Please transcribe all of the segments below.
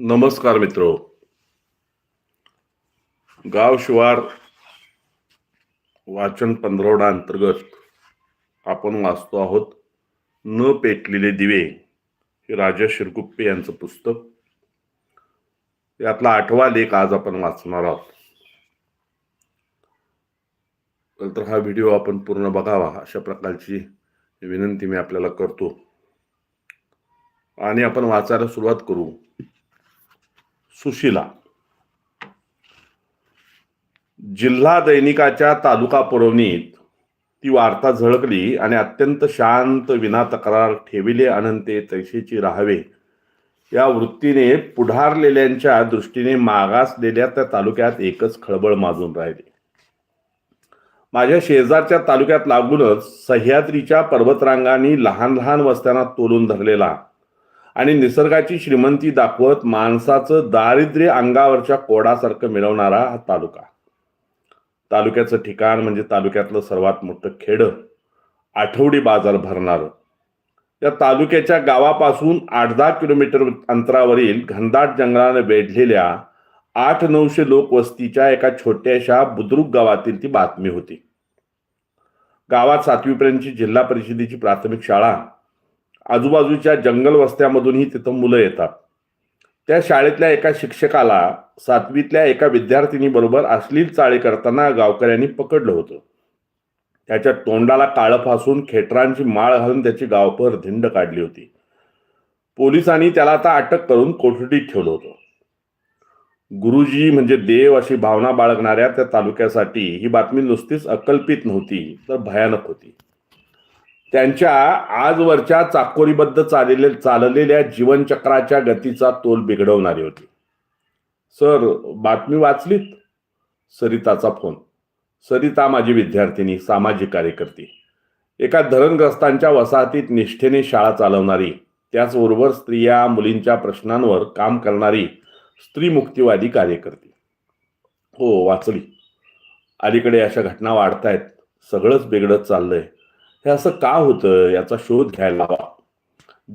नमस्कार मित्र. गाव शिवार वाचन पंधरवडा अंतर्गत आपण वाचतो आहोत न पेटलेले दिवे हे राजा शिरगुप्पे यांचं पुस्तक. यातला आठवा लेख आज आपण वाचणार आहोत. तर हा व्हिडिओ आपण पूर्ण बघावा अशा प्रकारची विनंती मी आपल्याला करतो. आणि आपण वाचायला सुरुवात करू. सुशिला. जिल्हा दैनिकाच्या तालुका पुरवणीत ती वार्ता झळकली आणि अत्यंत शांत विना तक्रार ठेविले अनंते तैसेची राहावे. या वृत्तीने पुढारलेल्यांच्या दृष्टीने मागासलेल्या त्या तालुक्यात एकच खळबळ माजून राहिली. माझ्या शेजारच्या तालुक्यात लागूनच सह्याद्रीच्या पर्वतरांगांनी लहान लहान वस्त्यांना तोलून धरलेला आणि निसर्गाची श्रीमंती दाखवत माणसाचं दारिद्र्य अंगावरच्या कोडासारखं मिळवणारा हा तालुका. तालुक्याचं ठिकाण म्हणजे तालुक्यातलं सर्वात मोठं खेड आठवडी बाजार भरणार. या तालुक्याच्या गावापासून आठ दहा किलोमीटर अंतरावरील घनदाट जंगलाने वेढलेल्या आठ नऊशे लोक वस्तीच्या एका छोट्याशा बुद्रुक गावातील ती बातमी होती. गावात सातवीपर्यंतची जिल्हा परिषदेची प्राथमिक शाळा आजूबाजूच्या जंगल वस्त्यामधूनही तिथं मुलं येतात. त्या शाळेतल्या एका शिक्षकाला सातवीतल्या एका विद्यार्थिनीबरोबर अश्लील चाळे करताना गावकऱ्यांनी पकडलं होतं. त्याच्या तोंडाला काळं फासून खेटरांची माळ घालून त्याची गावभर धिंड काढली होती. पोलिसांनी त्याला आता अटक करून कोठडीत ठेवलं होतं. गुरुजी म्हणजे देव अशी भावना बाळगणाऱ्या त्या तालुक्यासाठी ही बातमी नुसतीच अकल्पित नव्हती तर भयानक होती. त्यांच्या आजवरच्या चाकोरीबद्ध चालले चाललेल्या जीवनचक्राच्या गतीचा तोल बिघडवणारी होती. सर बातमी वाचलीत? सरिताचा फोन. सरिता माझी विद्यार्थिनी सामाजिक कार्यकर्ती. एका धरणग्रस्तांच्या वसाहतीत निष्ठेने शाळा चालवणारी त्याचबरोबर स्त्रिया मुलींच्या प्रश्नांवर काम करणारी स्त्रीमुक्तीवादी कार्यकर्ती. हो वाचली. अलीकडे अशा घटना वाढतायत. सगळंच बिघडत चाललंय. हे असं का होतं याचा शोध घ्यायला हवा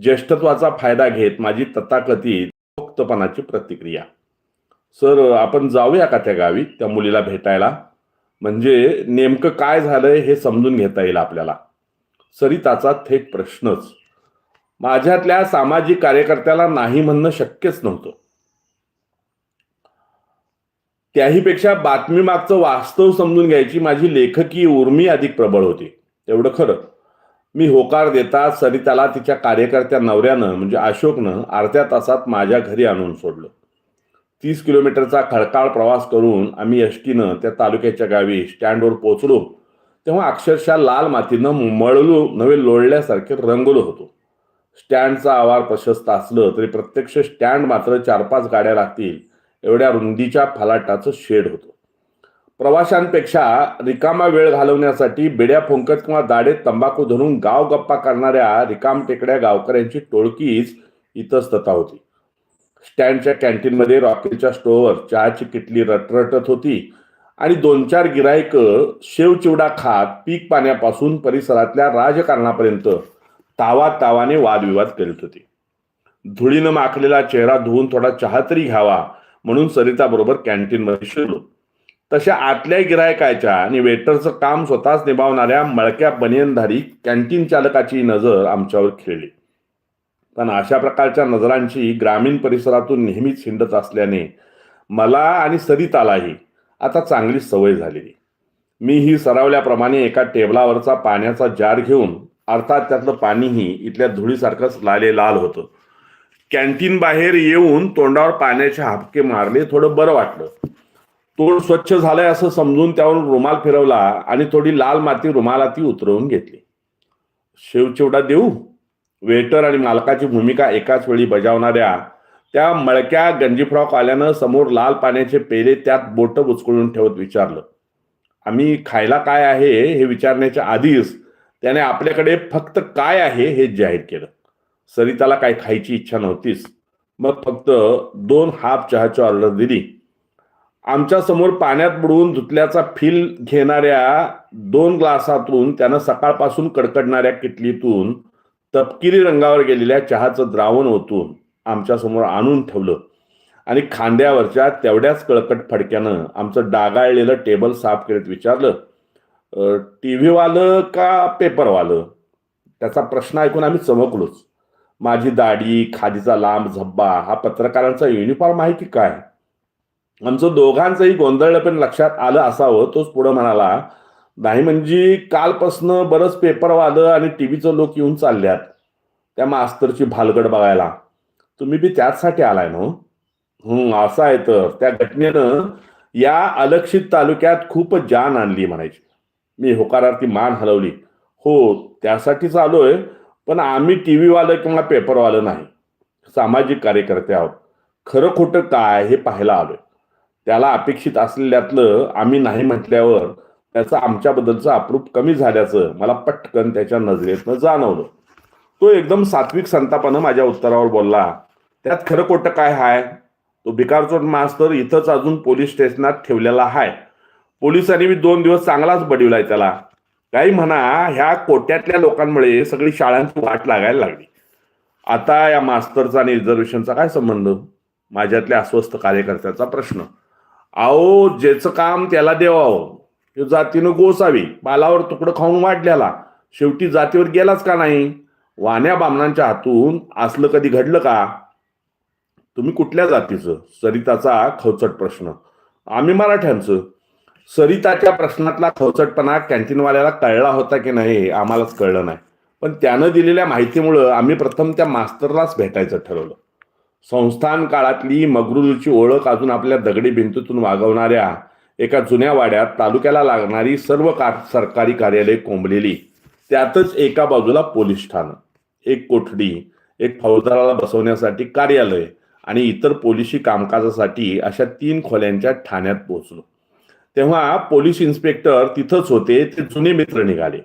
ज्येष्ठत्वाचा फायदा घेत माझी तथाकथित मुक्तपणाची प्रतिक्रिया. सर आपण जाऊया का त्या गावी त्या मुलीला भेटायला? म्हणजे नेमकं काय झालंय हे समजून घेता येईल आपल्याला. सरिताचा थेट प्रश्नच. माझ्यातल्या सामाजिक कार्यकर्त्याला नाही म्हणणं शक्यच नव्हतं. त्याहीपेक्षा बातमी मागचं वास्तव समजून घ्यायची माझी लेखकी उर्मी अधिक प्रबळ होती. एवढं खरं. मी होकार देता सरिताला तिच्या कार्यकर्त्या नवऱ्यानं म्हणजे अशोकनं अर्ध्या तासात माझ्या घरी आणून सोडलं. तीस किलोमीटरचा खडकाळ प्रवास करून आम्ही एसटीनं त्या तालुक्याच्या गावी स्टँडवर पोचलो तेव्हा अक्षरशः लाल मातीनं मळलो नवे लोळल्यासारखे रंगलो होतो. स्टँडचा आवार प्रशस्त असलं तरी प्रत्यक्ष स्टँड मात्र चार पाच गाड्या लागतील एवढ्या रुंदीच्या फलाटाचं शेड होतं. प्रवाशांपेक्षा रिकामा वेळ घालवण्यासाठी बेड्या फुंकत किंवा दाढेत तंबाखू धरून गाव गप्पा करणाऱ्या रिकाम टेकड्या गावकऱ्यांची टोळकीच इतस्तता होती. स्टँडच्या कॅन्टीनमध्ये रॉकेलच्या स्टोअर चहाची किटली रटरटत होती आणि दोन चार गिरायक शेवचिवडा खात पीक पाण्यापासून परिसरातल्या राजकारणापर्यंत तावा तावाने वादविवाद करीत होते. धुळीनं माखलेला चेहरा धुवून थोडा चहा तरी घ्यावा म्हणून सरिता बरोबर कॅन्टीनमध्ये शिरलो. तशा आतल्या गिरायकाच्या आणि वेटरचं काम स्वतःच निभावणाऱ्या मळक्या बनियनधारी कॅन्टीन चालकाची नजर आमच्यावर खेळली. पण अशा प्रकारच्या नजरांची ग्रामीण परिसरातून नेहमीच हिंडत असल्याने मला आणि सरितालाही आता चांगली सवय झालेली. मी ही सरावल्याप्रमाणे एका टेबलावरचा पाण्याचा जार घेऊन अर्थात त्यातलं पाणीही इथल्या धुळीसारखंच लाले लाल होतं. कॅन्टीन बाहेर येऊन तोंडावर पाण्याचे हापके मारले थोडं बरं वाटलं. तोंड स्वच्छ झालंय असं समजून त्यावर रुमाल फिरवला आणि थोडी लाल माती रुमाला ती उतरवून घेतली. शेवचिवडा देऊ वेटर आणि मालकाची भूमिका एकाच वेळी बजावणाऱ्या त्या मळक्या गंजी फ्रॉक आल्यानं समोर लाल पाण्याचे पेले त्यात बोट बुचकळून ठेवत विचारलं आम्ही खायला काय आहे हे विचारण्याच्या आधीच त्याने आपल्याकडे फक्त काय आहे हे जाहीर केलं. सरिताला काय खायची इच्छा नव्हतीच. मग फक्त दोन हाफ चहाची ऑर्डर दिली. आमच्यासमोर पाण्यात बुडवून धुतल्याचा फील घेणाऱ्या दोन ग्लासातून त्यानं सकाळपासून कडकडणाऱ्या किटलीतून तपकिरी रंगावर गेलेल्या चहाचं द्रावण ओतून आमच्यासमोर आणून ठेवलं. आणि खांद्यावरच्या तेवढ्याच कळकट फडक्यानं आमचं डागाळलेलं टेबल साफ करीत विचारलं टी व्हीवालं का पेपरवालं त्याचा प्रश्न ऐकून आम्ही चमकलोच. माझी दाढी खादीचा लांब झब्बा हा पत्रकारांचा युनिफॉर्म आहे की काय? आमचं दोघांचंही गोंधळलं पण लक्षात आलं असावं. तोच पुढं म्हणाला नाही म्हणजे कालपासनं बरंच पेपरवालं आणि टी व्हीचं लोक येऊन चालल्यात त्या मास्तरची भालगड बघायला. तुम्ही बी त्याचसाठी आलाय ना हो? असं आहे तर. त्या घटनेनं या अलक्षित तालुक्यात खूप जान आणली म्हणायची. मी होकारार्थी मान हलवली. हो त्यासाठीच आलोय पण आम्ही टी व्हीवालं किंवा पेपरवालं नाही. सामाजिक कार्यकर्ते आहोत. खरं खोटं काय हे पाहायला आलोय. त्याला अपेक्षित असलेल्यातलं आम्ही नाही म्हटल्यावर त्याचं आमच्याबद्दलचं अप्रूप कमी झाल्याचं मला पटकन त्याच्या नजरेतनं जाणवलं. तो एकदम सात्विक संतापानं माझ्या उत्तरावर बोलला त्यात खरं खोटं काय हाय? तो भिकारचोट मास्तर इथंच अजून पोलीस स्टेशनात ठेवलेला हाय. पोलिसांनी मी दोन दिवस चांगलाच बडिवलाय त्याला. काही म्हणा ह्या कोट्यातल्या लोकांमुळे सगळी शाळांची वाट लागायला लागली. आता या मास्तरचा आणि रिझर्वेशनचा काय संबंध? माझ्यातल्या अस्वस्थ कार्यकर्त्याचा प्रश्न. अहो ज्याचं काम त्याला देवावं. हे जातीनं गोसावी. बालावर तुकडं खाऊन वाढल्याला. शेवटी जातीवर गेलाच का नाही? वाण्या बामणांच्या हातून असलं कधी घडलं का? तुम्ही कुठल्या जातीचं? सरिताचा खवचट प्रश्न. आम्ही मराठ्यांचं. सरिताच्या प्रश्नातला खवचटपणा कॅन्टीनवाल्याला कळला होता की नाही आम्हालाच कळलं नाही. पण त्यानं दिलेल्या माहितीमुळं आम्ही प्रथम त्या मास्तरलाच भेटायचं ठरवलं. संस्थान काळातली मगरुलची ओळख अजून आपल्या दगडी भिंतीतून वागवणाऱ्या एका जुन्या वाड्यात तालुक्याला लागणारी सर्व का सरकारी कार्यालय कोंबलेली. त्यातच एका बाजूला पोलीस ठाणं एक कोठडी एक फौजदाराला बसवण्यासाठी कार्यालय आणि इतर पोलिसी कामकाजासाठी अशा तीन खोल्यांच्या ठाण्यात पोहोचलो. तेव्हा पोलीस इन्स्पेक्टर तिथंच होते ते जुने मित्र निघाले.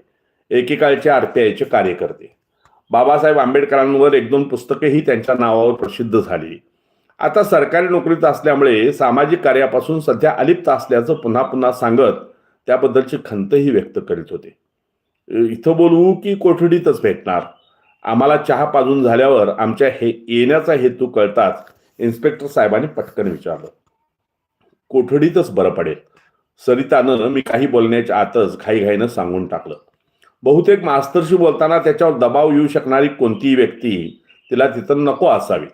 एकेकाळचे आरपीआयचे कार्यकर्ते. बाबासाहेब आंबेडकरांवर एक दोन पुस्तकेही त्यांच्या नावावर प्रसिद्ध झाली. आता सरकारी नोकरीत असल्यामुळे सामाजिक कार्यापासून सध्या अलिप्त असल्याचं पुन्हा पुन्हा सांगत त्याबद्दलची खंतही व्यक्त करीत होते. इथं बोलवू की कोठडीतच भेटणार. आम्हाला चहा पाजून झाल्यावर आमच्या हे येण्याचा हेतू कळताच इन्स्पेक्टर साहेबांनी पटकन विचारलं. कोठडीतच बरं पडेल. सरितानं मी काही बोलण्याच्या आतच घाईघाईनं सांगून टाकलं. बहुतेक मास्तरशी बोलताना त्याच्यावर दबाव येऊ शकणारी कोणतीही व्यक्ती तिला तिथं नको असावी.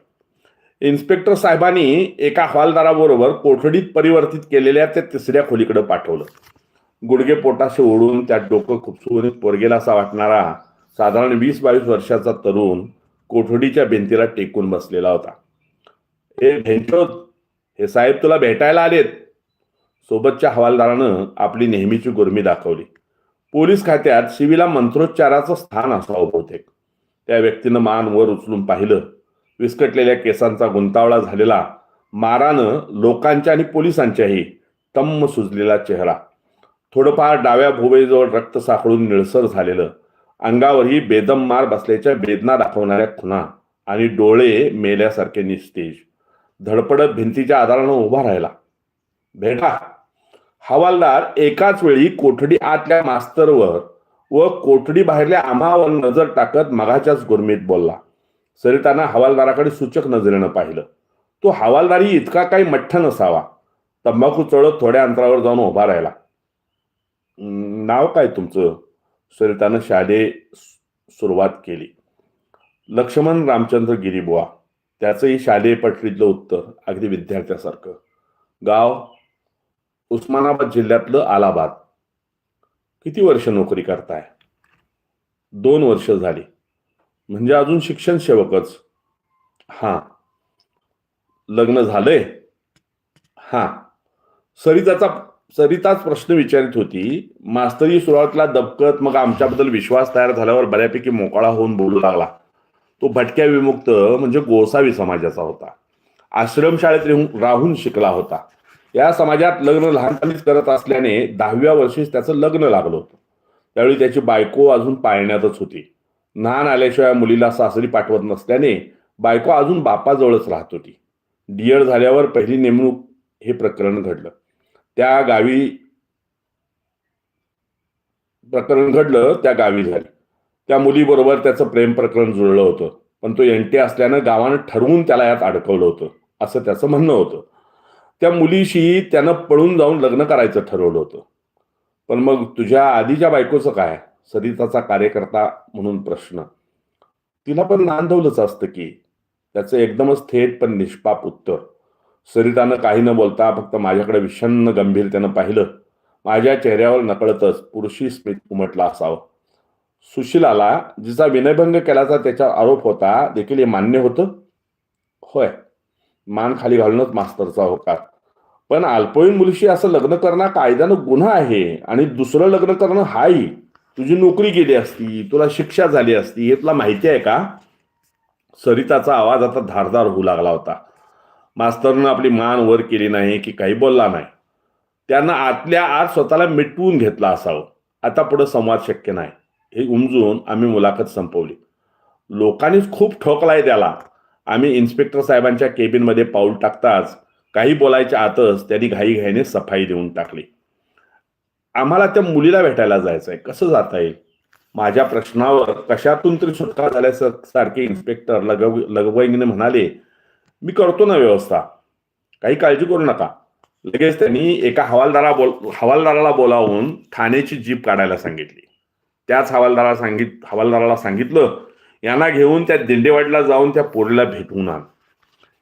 इन्स्पेक्टर साहेबांनी एका हवालदाराबरोबर कोठडीत परिवर्तित केलेल्या त्या तिसऱ्या खोलीकडे पाठवलं. गुडघे पोटाशी ओढून त्यात डोकं खुपसून पोरगेला असा वाटणारा साधारण वीस बावीस वर्षाचा तरुण कोठडीच्या भिंतीला टेकून बसलेला होता. हे भेंचोद हे साहेब तुला भेटायला आलेत. सोबतच्या हवालदारानं आपली नेहमीची गुरमी दाखवली. पोलीस खात्यात शिवीला मंत्रोच्चाराचं स्थान असावं बहुतेक. त्या व्यक्तीनं मान वर उचलून पाहिलं. विस्कटलेल्या केसांचा गुंतावळा झालेला मारानं लोकांच्या आणि पोलिसांच्याही तम्म सुजलेला चेहरा. थोडंफार डाव्या भोवळीजवळ रक्त साखळून निळसर झालेलं. अंगावरही बेदम मार बसल्याच्या वेदना दाखवणाऱ्या खुणा आणि डोळे मेल्यासारखे निस्तेज. धडपडत भिंतीच्या आधारानं उभा राहिला. भेटा! हवालदार एकाच वेळी कोठडी आतल्या मास्तरवर व कोठडी बाहेरल्या आम्हावर नजर टाकत मगाच्याच गुरमीत बोलला. सरितानं हवालदाराकडे सूचक नजरेनं पाहिलं. तो हवालदारही इतका काही मठ्ठ नसावा. तंबाखू चळत थोड्या अंतरावर जाऊन उभा राहिला. नाव काय तुमचं? सरितानं शाळे सुरुवात केली. लक्ष्मण रामचंद्र गिरीबुवा. त्याचंही शालेय पटरीतलं उत्तर अगदी विद्यार्थ्यासारखं. गाव उस्मानाबाद जिल्ह्यातलं आलाबाद. किती वर्ष नोकरी करताय? दोन वर्ष झाली. म्हणजे अजून शिक्षण सेवकच. हां. लग्न झालंय? हां. सरिताचा सरिताच प्रश्न विचारित होती मास्तरी सुरुवातीला दबकत मग आमच्याबद्दल विश्वास तयार झाल्यावर बऱ्यापैकी मोकळा होऊन बोलू लागला. तो भटक्या विमुक्त म्हणजे गोसावी समाजाचा होता. आश्रमशाळेत राहून- राहून शिकला होता. या समाजात लग्न लहानपणीच करत असल्याने दहाव्या वर्षीच त्याचं लग्न लागलं होतं. त्यावेळी त्याची बायको अजून पाळण्यातच होती. नान आल्याशिवाय मुलीला सासरी पाठवत नसल्याने बायको अजून बापाजवळच राहत होती. डीएड झाल्यावर पहिली नेमणूक हे प्रकरण घडलं. त्या गावी प्रकरण घडलं त्या गावी झालं. त्या मुलीबरोबर त्याचं प्रेम प्रकरण जुळलं होतं. पण तो एनटी असल्यानं गावानं ठरवून त्याला यात अडकवलं होतं असं त्याचं म्हणणं होतं. त्या मुलीशी त्यानं पळून जाऊन लग्न करायचं ठरवलं होतं. पण मग तुझ्या आधीच्या बायकोचं काय? सरिताचा कार्यकर्ता म्हणून प्रश्न. तिला पण नांदवलंच असतं की त्याचं एकदमच थेट पण निष्पाप उत्तर. सरितानं काही न बोलता फक्त माझ्याकडे विषण्ण गंभीरतेनं पाहिलं. माझ्या चेहऱ्यावर नकळतच पुरुषी स्मित उमटला असावं. सुशीलाला जिचा विनयभंग केल्याचा त्याचा आरोप होता देखील हे मान्य होतं? होय. मान खाली घालूनच मास्तरचा होकार. पण अल्पवयीन मुलीशी असं लग्न करणं कायद्यानं गुन्हा आहे आणि दुसरं लग्न करणं हाही. तुझी नोकरी गेली असती तुला शिक्षा झाली असती हे तुला माहिती आहे का? सरिताचा आवाज आता धारदार होऊ लागला होता. मास्तरनं आपली मान वर केली नाही की काही बोलला नाही. त्यांना आतल्या आत स्वतःला मिटवून घेतला असावं. आता पुढे संवाद शक्य नाही. हे उमजून आम्ही मुलाखत संपवली. लोकांनीच खूप ठोकलाय त्याला. आम्ही इन्स्पेक्टर साहेबांच्या केबिनमध्ये पाऊल टाकताच काही बोलायच्या आतच त्यांनी घाईघाईने सफाई देऊन टाकली. आम्हाला त्या मुलीला भेटायला जायचंय. कसं जाता येईल? माझ्या प्रश्नावर कशातून तरी सुटका झाल्यासारखे इन्स्पेक्टर लगव लगवईने म्हणाले मी करतो ना व्यवस्था. काही काळजी करू नका. लगेच त्यांनी एका हवालदारा बोल हवालदाराला बोलावून ठाण्याची जीप काढायला सांगितली. त्याच हवालदाराला सांगित हवालदाराला सांगितलं यांना घेऊन त्या दिंडेवाडीला जाऊन त्या पोरीला भेटून आण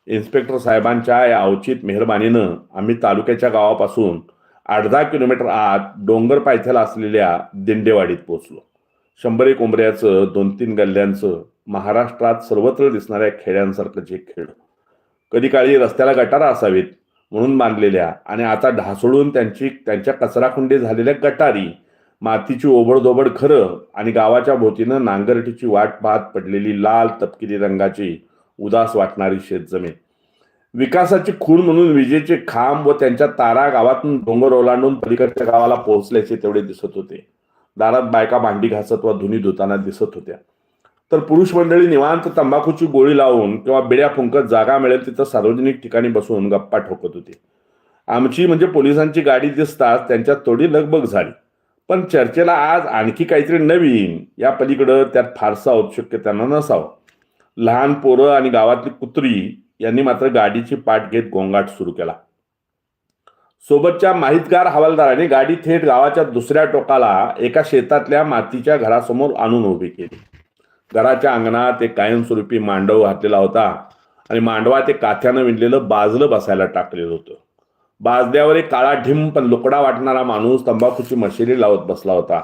इन्स्पेक्टर साहेबांच्या या अवचित मेहरबानीनं आम्ही तालुक्याच्या गावापासून आठ दहा किलोमीटर आत डोंगर पायथ्याला असलेल्या दिंडेवाडीत पोचलो शंभर एक दोन तीन गल्ल्यांचं महाराष्ट्रात सर्वत्र दिसणाऱ्या खेड्यांसारखं जे खेळ कधी काळी रस्त्याला गटारा असावीत म्हणून बांधलेल्या आणि आता ढासळून त्यांची त्यांच्या कचराकुंडी झालेल्या गटारी मातीची ओबडधोबड खरं आणि गावाच्या भोवतीनं नांगरटीची वाट पाहत पडलेली लाल तपकिरी रंगाची उदास वाटणारी शेतजमीन. विकासाची खूण म्हणून विजेचे खांब व त्यांच्या तारा गावातून डोंगर ओलांडून पलीकडच्या गावाला पोहोचल्याचे तेवढे दिसत होते. दारात बायका भांडी घासत व धुनी धुताना दिसत होत्या. तर पुरुष मंडळी निवांत तंबाखूची गोळी लावून किंवा बिड्या फुंकत जागा मिळेल तिथं सार्वजनिक ठिकाणी बसून गप्पा ठोकत होती. आमची म्हणजे पोलिसांची गाडी दिसताच त्यांच्यात थोडी लगबग झाली. पण चर्चेला आज आणखी काहीतरी नवीन या पलीकडं त्यात फारसा औत्सुक्य त्यांना नसावं. लहान पोरं आणि गावातली कुत्री यांनी मात्र गाडीची पाठ घेत गोंगाट सुरू केला. सोबतच्या माहितगार हवालदाराने गाडी थेट गावाच्या दुसऱ्या टोकाला एका शेतातल्या मातीच्या घरासमोर आणून उभी केली. घराच्या अंगणात एक कायमस्वरूपी मांडव घातलेला होता आणि मांडवा ते काथ्यानं विणलेलं बाजलं बसायला टाकलेलं होतं. बाजल्यावर एक काळा ढिम पण लुकडा वाटणारा माणूस तंबाखूची मशिरी लावत बसला होता.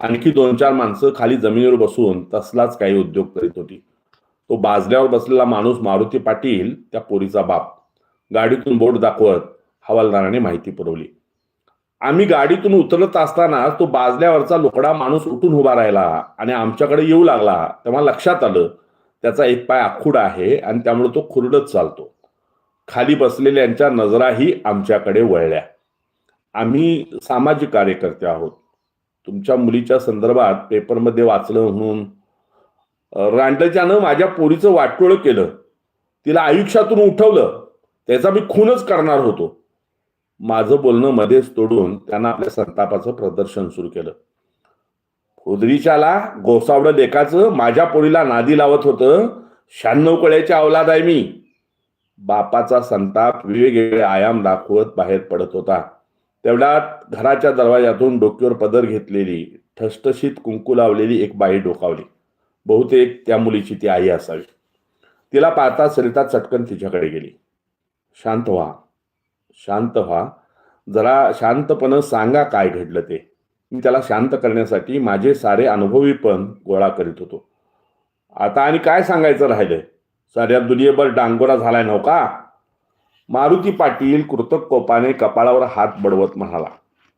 आणखी दोन चार माणसं खाली जमिनीवर बसून तसलाच काही उद्योग करीत होती. तो बाजल्यावर बसलेला माणूस मारुती पाटील त्या पोरीचा बाप. गाडीतून बोट दाखवत हवालदाराने माहिती पुरवली. आम्ही गाडीतून उतरत असताना तो बाजल्यावरचा लोकडा माणूस उठून उभा राहिला आणि आमच्याकडे येऊ लागला. तेव्हा लक्षात आलं त्याचा एक पाय आखूड आहे आणि त्यामुळे तो खुरडत चालतो. खाली बसलेल्यांच्या नजराही आमच्याकडे वळल्या. आम्ही सामाजिक कार्यकर्ते आहोत. तुमच्या मुलीच्या संदर्भात पेपरमध्ये वाचलं म्हणून रांडच्यानं माझ्या पोरीचं वाटोळं केलं. तिला आयुष्यातून उठवलं. त्याचा मी खूनच करणार होतो. माझं बोलणं मध्येच तोडून त्यांना आपल्या संतापाचं प्रदर्शन सुरू केलं. खुदरीच्याला गोसावडं लेखाचं माझ्या पोरीला नादी लावत होतं. शहाण्णव कळ्याच्या अवलाद आहे मी. बापाचा संताप वेगवेगळे आयाम दाखवत बाहेर पडत होता. तेवढ्यात घराच्या दरवाजातून डोक्यावर पदर घेतलेली ठसठशीत कुंकू लावलेली एक बाई डोकावली. बहुतेक त्या मुलीची ती आई असावी. तिला पाहता सरिता चटकन तिच्याकडे गेली. शांत व्हा. शांत व्हा. जरा शांतपणं सांगा काय घडलं ते. मी त्याला शांत करण्यासाठी माझे सारे अनुभवी पण गोळा करीत होतो. आता आणि काय सांगायचं राहिलंय? साऱ्या दुनियेभर डांगोरा झालाय नव्ह का? मारुती पाटील कृतक कोपाने कपाळावर हात बडवत म्हणाला.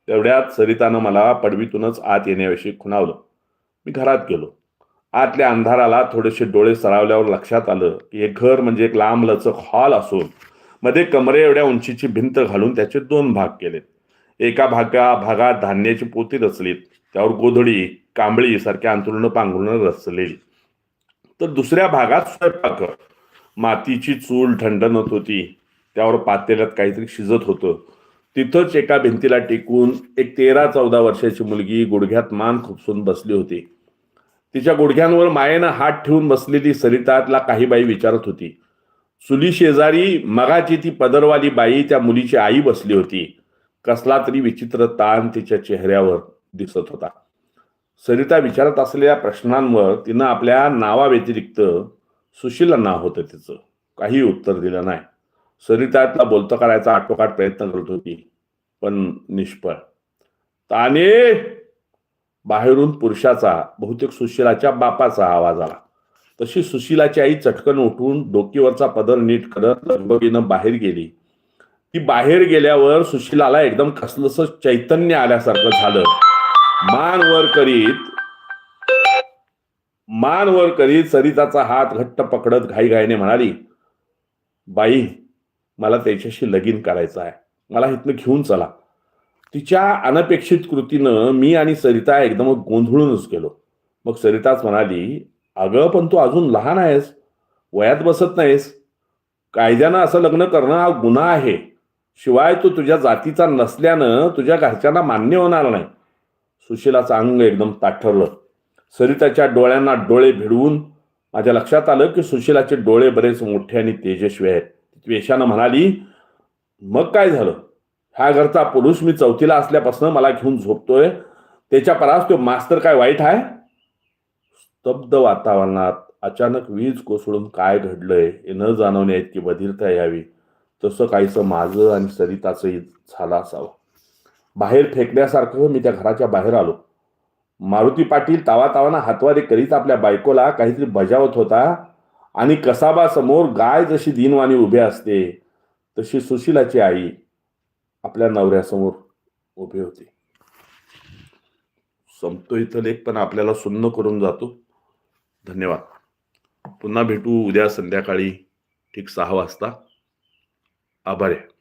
तेवढ्यात सरितानं मला पडवीतूनच आत येण्याविषयी खुणावलं. मी घरात गेलो. आतल्या अंधाराला थोडेसे डोळे सरावल्यावर लक्षात आलं की हे घर म्हणजे एक लांब लचक हॉल असून मध्ये कमरे एवढ्या उंचीची भिंत घालून त्याचे दोन भाग केलेत. एका भागा भागात धान्याची पोती रचलीत. त्यावर गोधडी कांबळी सारख्या अंतरुण पांघरुणं रचलेली. तर दुसऱ्या भागात स्वयंपाक मातीची चूल ठंडणत होती. त्यावर पातेल्यात काहीतरी शिजत होतं. तिथंच एका भिंतीला टेकून एक तेरा चौदा वर्षाची मुलगी गुडघ्यात मान खुपसून बसली होती. तिच्या गुडघ्यांवर मायेनं हात ठेवून बसलेली सरितातला काही बाई विचारत होती. चुली शेजारी मगाची ती पदरवाली बाई त्या मुलीची आई बसली होती. कसला तरी विचित्र ताण तिच्या चेहऱ्यावर दिसत होता. सरिता विचारत असलेल्या प्रश्नांवर तिनं आपल्या नावाव्यतिरिक्त सुशीला नाव होतं तिचं. काही उत्तर दिलं नाही. सरिताला बोलतं करायचा आटोकाट प्रयत्न करत होती पण निष्फळ. ताने! बाहेरून पुरुषाचा बहुतेक सुशिलाच्या बापाचा आवाज आला. तशी सुशिलाची आई चटकन उठून डोकीवरचा पदर नीट करत लगबगीनं बाहेर गेली. ती बाहेर गेल्यावर सुशिलाला एकदम कसलंस चैतन्य आल्यासारखं झालं. मान वर करीत मान वर करीत सरिताचा हात घट्ट पकडत घाईघाईने म्हणाली बाई मला त्याच्याशी लगीन करायचं आहे. मला इथनं घेऊन चला. तिच्या अनपेक्षित कृतीनं मी आणि सरिता एकदम गोंधळूनच गेलो. मग सरिताच म्हणाली अगं पण तू अजून लहान आहेस. वयात बसत नाहीस. कायद्यानं असं लग्न करणं हा गुन्हा आहे. शिवाय तू तुझ्या जातीचा नसल्यानं तुझ्या घरच्यांना मान्य होणार नाही. सुशिलाचं अंग एकदम ताठरलं सरिताच्या डोळ्यांना डोळे भिडवून माझ्या लक्षात आलं की सुशिलाचे डोळे बरेच मोठे आणि तेजस्वी आहेत. वेशानं म्हणाली मग काय झालं? ह्या घरचा पुरुष मी चौथीला असल्यापासून मला घेऊन झोपतोय. त्याच्या परास तो मास्तर काय वाईट आहे? स्तब्ध वातावरणात अचानक वीज कोसळून काय घडलंय हे न जाणवण्या इतकी बधिरता यावी. तसं काहीसं माझं आणि सरिताचंही झालं असावं. बाहेर फेकण्यासारखं मी त्या घराच्या बाहेर आलो. मारुती पाटील तावातावाना हातवारे करीत आपल्या बायकोला काहीतरी बजावत होता आणि कसाबासमोर गाय जशी दिनवाणी उभी असते तशी सुशिलाची आई आपल्या नवऱ्यासमोर उभी होती. संपतो इथं लेख पण आपल्याला सुन्न करून जातो. धन्यवाद. पुन्हा भेटू उद्या संध्याकाळी ठीक सहा वाजता. आभार आहे.